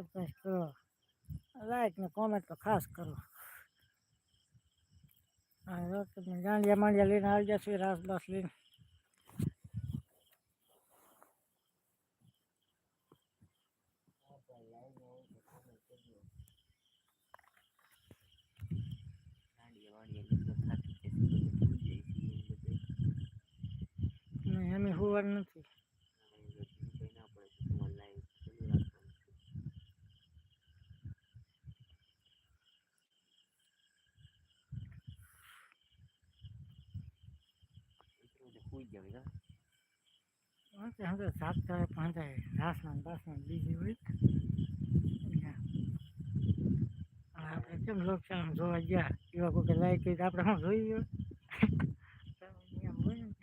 Surprise કરો like ને comment તો ખાસ કરો. હા જો તમે ગાંડિયા માંડિયા લઈને આવી જશે રાસ બાસ લઈને. નહીં એમ હોવાર નથી ઓકે હવે સાત થાય પાંચ રાસના ને બાસના બીજી હોય. આપણે કેમ લોકશાહી જોવા ગયા? એવા કોઈ લાઈક કરી તો આપણે શું જોઈ ગયો? હા મેં તો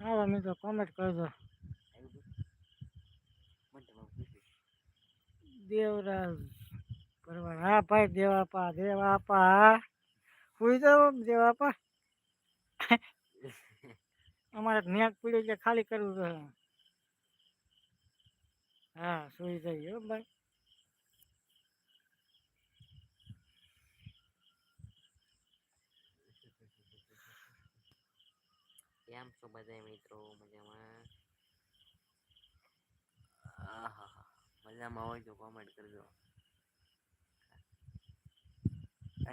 હાલો મિત્રો કોમેન્ટ કરજો દેવરાજ પરવાર હા ભાઈ દેવાપા દેવાપા. સુઈ જાઓ દેવાપા. અમારે નેટ પીડી છે ખાલી કરવું છે. હા સુઈ જઈએ હો ભાઈ. કેમ છો બધા મિત્રો? મજામાં. મજામાં હોય તો કોમેન્ટ કરજો આ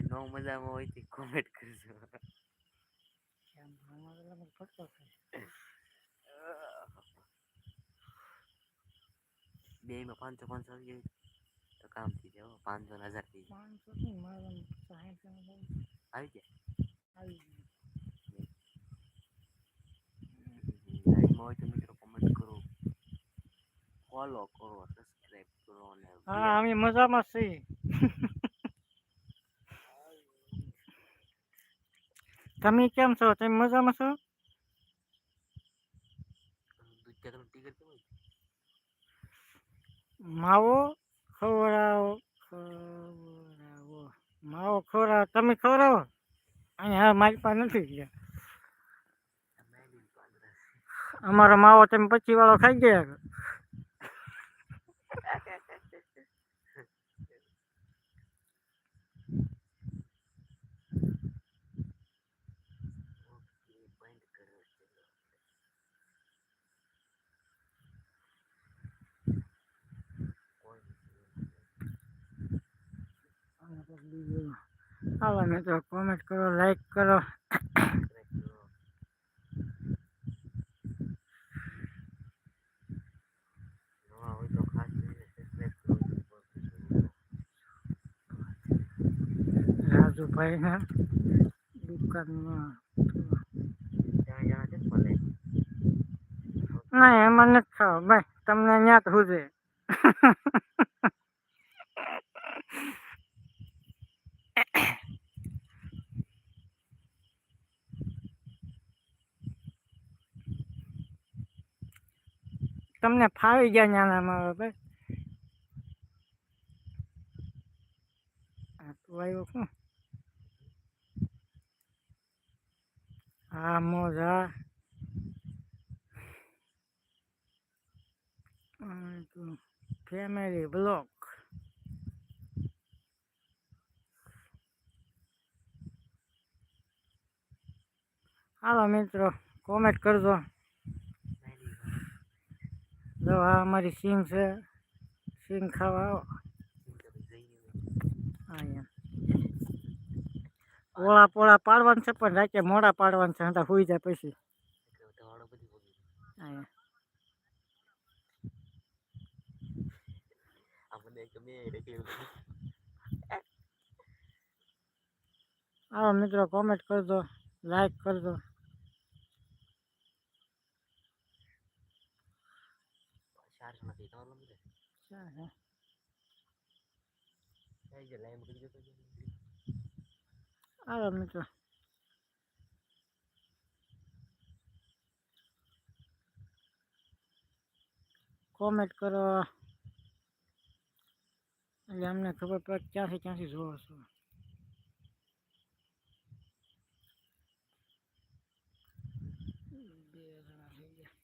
નો મજામાં હોય તે કોમેન્ટ કરજો બે માં પાંચસો પાંચસો આવી જાય તો કામ થઈ જાય. પાંચસો ને હજાર થઈ જાય આવી જાય હોય તો મિત્રો કોમેન્ટ કરો ફોલો કરો સબસ્ક્રાઇબ કરો અને હા અમે મજામાં છીએ તમે કેમ છો? તમે મજામાં છો? માવો? ખવડાવો ખવડાવો. માવો ખવડાવો. તમે ખવડાવો? અહીંયા મારી પાસે નથી ગયા. અમારો માવો તમે પચી વાળો ખાઈ ગયા છો. ઓકે બંધ કરો ચલો. કોઈ નથી. અને પછી બીજું હાલો મિત્રો કોમેન્ટ કરો લાઈક કરો સબસ્ક્રાઇબ કરો નવા હોય તો ખાસ કરીને સબસ્ક્રાઇબ કરો રાજુભાઈ ને દુકાનમાં ત્યાં જણા છે ભલે ના એમાં નથી ખાવ ભાઈ તમને ત્યાં જ હુજે તમને ફાવી ગયા નાનામાં હવે ભાઈ આ તું આવ્યો શું હા, મોજા ફેમિલી બ્લોક હાલો મિત્રો કોમેન્ટ કરજો. આ અમારી સિંગ છે. સિંગ ખાવા આવો. ઓળા પોળા પાડવાનું છે, પણ રાખે મોડા પાડવાનું છે હતા સુઈ જાય પછી. એટલે ધવાડો બધી પડી અહીંયા આ મને ગમે એટલે કેવું હાલો મિત્રો કોમેન્ટ કરજો લાઈક કરજો ચાર્જ નથી તમારો નંબર ક્યાં છે? થઈ જાય લાઈન કરી દેતો હાલો મિત્રો કોમેન્ટ કરો એટલે અમને ખબર પડે ક્યાંથી ક્યાંથી જોવો છો બે જણા થઈ ગયા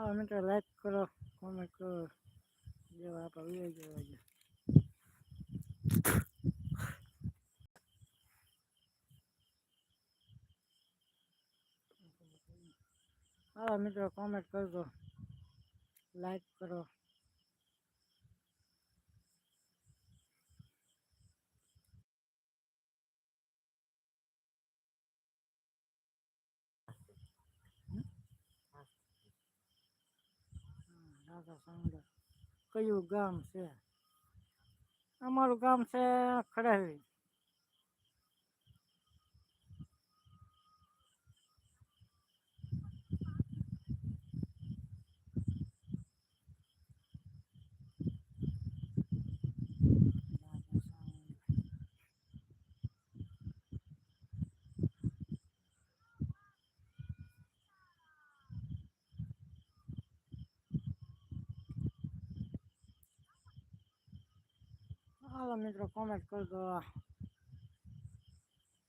આ મિત્રો લાઈક કરો કોમેન્ટ કરો જેવા આપણે વીડિયો જોવા છે હા મિત્રો કોમેન્ટ કરજો લાઈક કરો કયું ગામ છે? અમારું ગામ છે ખડાવી મિત્રો કોમેન્ટ કરજો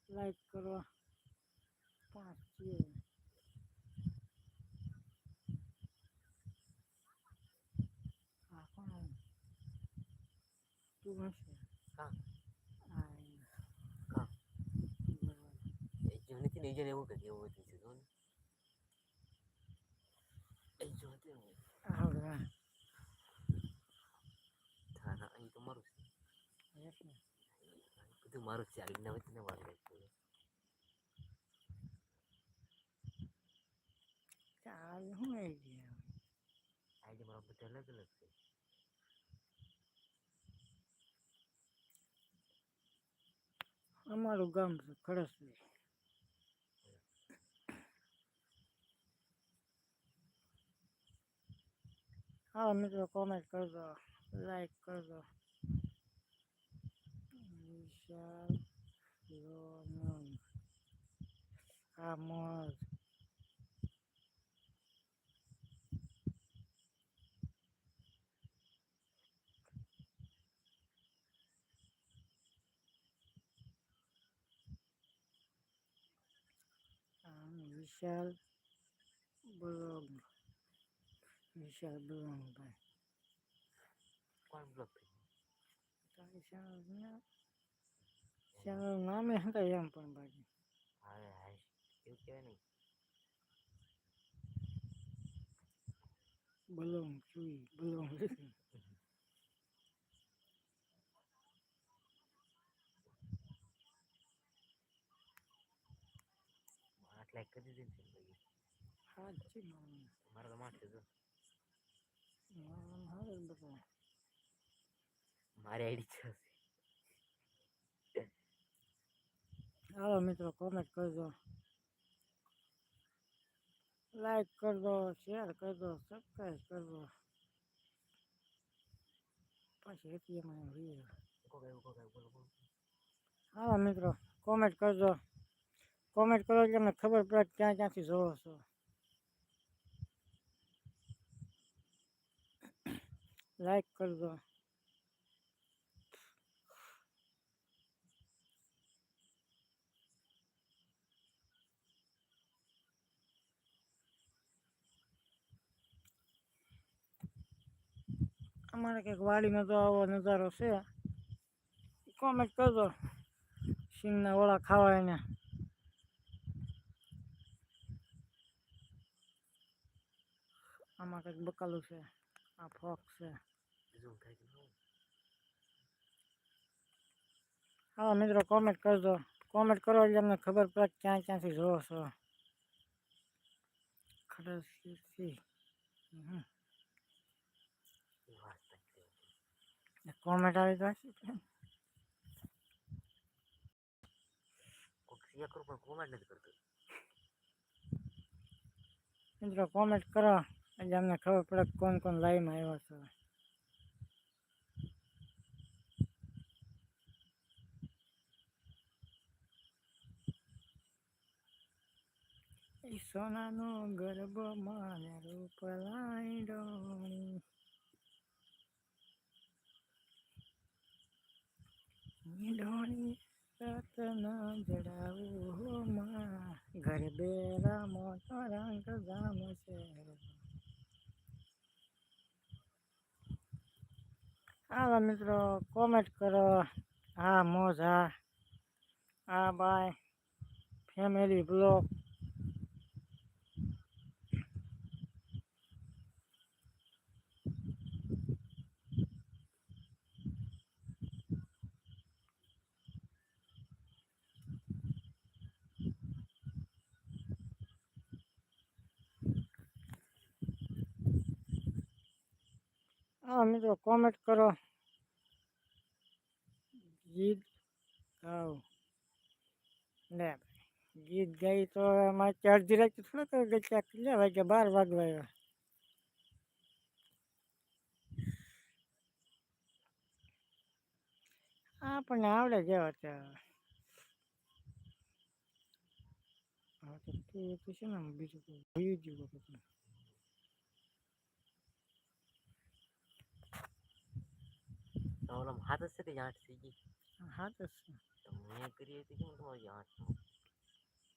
લાઈક કરો. પાંચ છે. હા કોણ? તું હશે? હા. હા. એ. જો નથી ને એ જણ એવું કે એવું હતું છે જો ને એ જો હતું ને આવડે હા હા ના અહીં તો મારું છે યસ ને મારું ચાલી આવી નવે તને લાગતો ચાલ હું આવી ગયા આઈડી મારા બધા અલગ અલગ છે. અમારું ગામ છે ખડસલી. હા મિત્રો કોમેન્ટ કરજો લાઈક કરજો. વિશાલ રોનન આમોદ આમ વિશાલ બ્લોગ વિશાલ બ્લોગ ભાઈ કોણ બ્લોક થઈ તારી ચેનલ નામે હતા એમ પણ બાકી. હવે હા એવું કહેવાય નહીં બલોંગ ચુઈ બલોંગ લાખ કરી દીધી ને હા છે મારે તો માથે જો. મારી આઈડી છે. હાલો મિત્રો કોમેન્ટ કરજો લાઈક કરજો શેર કરજો સબસ્ક્રાઈબ કરજો પછી એટીએમ હાલો મિત્રો કોમેન્ટ કરજો કોમેન્ટ કરો એટલે અમને ખબર પડે ક્યાં ક્યાંથી જોવો છો લાઈક કરજો અમારે કંઈક વાડીનો તો આવો નજારો છે કોમેન્ટ કરજો સિંગના ઓળા ખાવા એને આમાં કંઈક બકાલું છે આ ફોક છે ઝૂમ થાય કે ન હા મિત્રો કોમેન્ટ કરજો કોમેન્ટ કરો એટલે અમને ખબર પડે કે ક્યાં ક્યાંથી જોવો છો ખડસથી હમ એ વાત નથી કોમેન્ટ આવી તો હશે. કરું પણ કોમેન્ટ નથી કરતો. મિત્રો કોમેન્ટ કરો એટલે અમને ખબર પડે કોણ કોણ લાઈવમાં આવ્યો છે. એ સોનાનો ગરબો માને રૂપ લાઈડો. ડોણી રતના જડાવું. હો માં, ઘર બેરા મોટો રંગ ગામ છે. હાલો મિત્રો કોમેન્ટ કરો. હા, મોજા. હા બાય ફેમિલી બ્લોક હા મિત્રો કોમેન્ટ કરો. ગીત ગાઓ. લે ગીત ગાઈ તો મારે અડધી રાત થોડો તો ગઈ કેટલા વાગ્યા બાર વાગવા આવ્યા. આપણને આવડે જેવા ત્યાં બીજું કોઈ ભૂલી જ ગયું બધું. તો ઓલામાં હાથ જ છે કે આઠ થઈ ગઈ હાથ? તો મેં કરી હતી કેમ તમારી આઠ